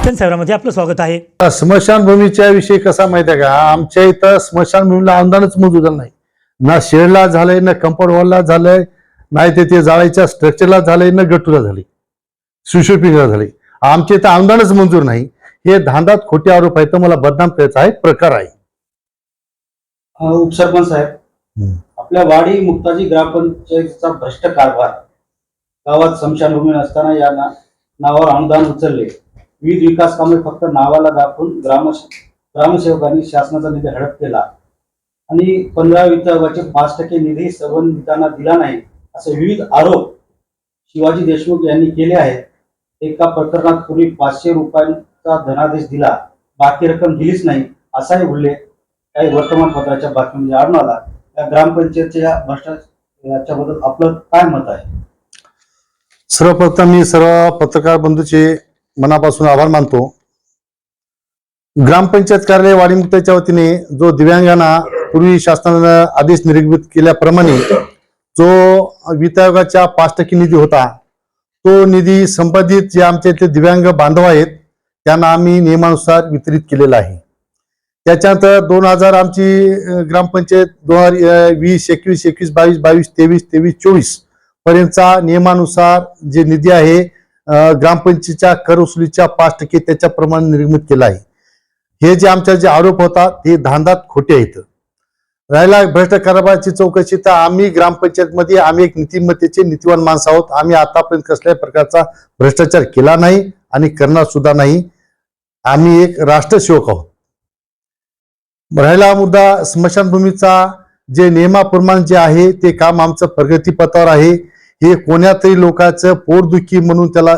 दर्शन सेवरामध्ये आपलं स्वागत आहे. स्मशानभूमीच्या विषयी कसा माहिती आहे का? आमच्या इथं स्मशानभूमीला अनुदानच मंजूर झालं नाही. ना शेडला झालंय ना कंपाऊंड वॉलला झालंय नाही ते ते जाळीच्या स्ट्रक्चरला झालंय ना गट्टूला झालंय सुशोपिंगला झालंय. आमच्या इथं अनुदानच मंजूर नाही. हे धांदात खोटे आरोप आहेत तर मला बदनाम करायचा आहे प्रकार आहे. उपसरपंच साहेब. आपल्या वाडी मुक्ताजी ग्रामपंचायतीचा भ्रष्ट कारभार. गावात स्मशानभूमी नसताना या नावावर अनुदान उचलले. विविध विकास कामे फक्त नावाला दाखवून ग्राम ग्रामसेवकांनी शासनाचा निधी हडप केला आणि पंधरा विभागाचे पाच टक्के निधी संबंधितांना दिला नाही असे विविध आरोप शिवाजी देशमुख यांनी केले आहेत. एका प्रकरणात पूर्वी पाचशे रुपयांचा धनादेश दिला बाकी रक्कम दिलीच नाही असाही उल्लेख काही वर्तमानपत्राच्या बातमीमध्ये आढळून आला. या ग्रामपंचायतच्या भ्रष्टाचार याच्याबद्दल आपलं काय मत आहे? सर्वप्रथम मी सर्व पत्रकार बंधूचे मनापासून आभार मानतो. ग्रामपंचायत कार्यालय वाडीमुक्ताच्या वतीने जो दिव्यांगांना पूर्वी शासनानं आदेश निर्गमित केल्याप्रमाणे जो वित्त आयोगाच्या पाच टक्के निधी होता तो निधी संबंधित जे आमच्या इथले दिव्यांग बांधव आहेत त्यांना आम्ही नियमानुसार वितरित केलेला आहे. त्याच्यानंतर दोन हजार आमची ग्रामपंचायत दोन हजार वीस एकवीस एकवीस बावीस बावीस तेवीस तेवीस चोवीस पर्यंतचा नियमानुसार जे निधी आहे ग्रामपंचायतीच्या कर वसुलीच्या पाच टक्के त्याच्याप्रमाणे निर्मित केला आहे. हे जे आमच्या जे आरोप होतात ते धांदात खोटे आहेत. राहिला भ्रष्ट कारभाराची चौकशी तर आम्ही ग्रामपंचायतमध्ये आम्ही एक नीतिमत्तेचे नीतिवान माणसं आहोत. आम्ही आतापर्यंत कसल्याही प्रकारचा भ्रष्टाचार केला नाही आणि करणार सुद्धा नाही. आम्ही एक राष्ट्रसेवक आहोत. राहिला मुद्दा स्मशानभूमीचा जे नियमाप्रमाण जे आहे ते काम आमचं प्रगतीपथावर आहे. हे कोण्यातरी लोकांचं पोटदुखी म्हणून त्याला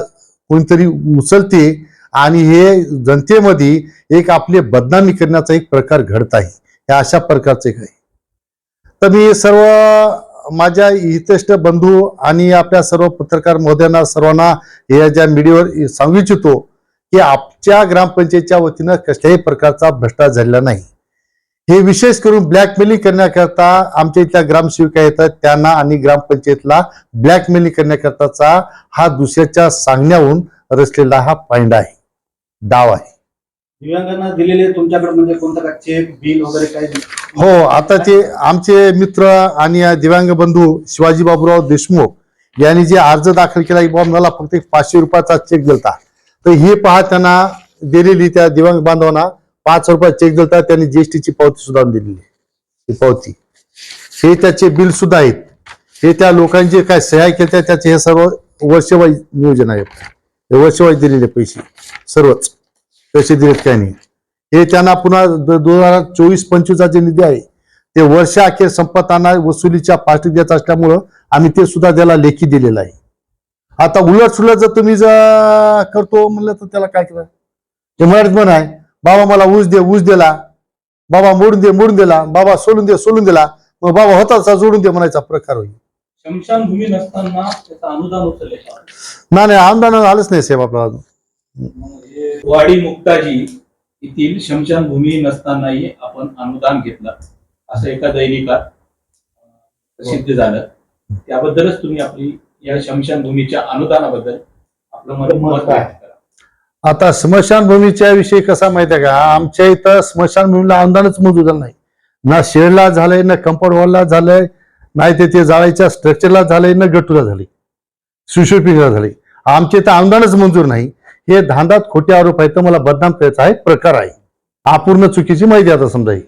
कोणीतरी उचलते आणि हे जनतेमध्ये एक आपले बदनामी करण्याचा एक प्रकार घडत आहे. हे अशा प्रकारचे एक आहे. तर मी सर्व माझ्या हितष्ट बंधू आणि आपल्या सर्व पत्रकार महोदयांना सर्वांना या ज्या मीडियावर सांगू इच्छितो की आमच्या ग्रामपंचायतच्या वतीनं कसल्याही प्रकारचा भ्रष्टाचार झालेला नाही. हे विशेष करून ब्लॅकमेलिंग करण्याकरता आमच्या इथल्या ग्रामसेविका येतात. त्यांना आणि ग्रामपंचायतला ब्लॅकमेलिंग करण्याकरताचा हा दुसऱ्याच्या सांगण्याहून रचलेला हा पायंडा आहे. डाव आहे. दिव्यांगांना दिलेले तुमच्याकडे म्हणजे कोणता चेक बिल वगैरे काही हो आता ते आमचे मित्र आणि दिव्यांग बंधू शिवाजी बाबूराव देशमुख यांनी जे अर्ज दाखल केला की बाबा मला फक्त एक पाचशे रुपयाचा चेक दिलता. तर हे पहा त्यांना दिलेली त्या दिव्यांग बांधवांना पाच रुपये चेक दिलता त्यांनी जीएसटीची पावती सुद्धा दिलेली. आहे. ही पावती. हे त्याचे बिल सुद्धा आहेत. हे त्या लोकांचे काय सह्या केल्या त्याचे हे सर्व वर्षवाईज नियोजन आहे. हे वर्षवाईज दिलेले पैसे. सर्वच. पैसे दिलेत काय नाही. हे त्यांना पुन्हा दोन हजार चोवीस पंचवीसचा जे निधी आहे ते वर्ष अखेर संपताना वसुलीच्या पार्टी देत असल्यामुळं आम्ही ते सुद्धा त्याला लेखी दिलेलं आहे. आता उलट सुलट जर तुम्ही जर करतो म्हणलं तर त्याला काय केलं? ते मराठीत म्हण आहे बाबा मला ऊस दे ऊस दिला. बाबा मोडून दे मोडून दिला. बाबा सोडून दे सोडून दिला. मग बाबा होता जोडून दे म्हणायचा प्रकार होईल. शमशानभूमी नसताना त्याचं अनुदान उचलले नाही नाही आमदान आलंच नाही साहेब आपला अजून. वाडी मुक्ताजी येथील शमशानभूमी नसतानाही आपण अनुदान घेतलं. असं एका दैनिकात प्रसिद्ध झालं. त्याबद्दलच तुम्ही आपली या शमशानभूमीच्या अनुदानाबद्दल आपलं मत करा आता स्मशानभूमीच्या विषयी कसा माहिती आहे का? आमच्या इथं स्मशानभूमीला अनुदानच मंजूर झालं नाही. ना शेडला झालंय ना कंपाऊंड वॉलला झालंय नाही ते ते जाळीच्या स्ट्रक्चरला झालंय ना गट्टूला झाली सुशोपिंगला झाली आमच्या इथं अनुदानच मंजूर नाही. हे धांदात खोटे आरोप आहेत तर मला बदनाम करायचा आहे प्रकार आहे. अपूर्ण चुकीची माहिती आता समजा ही.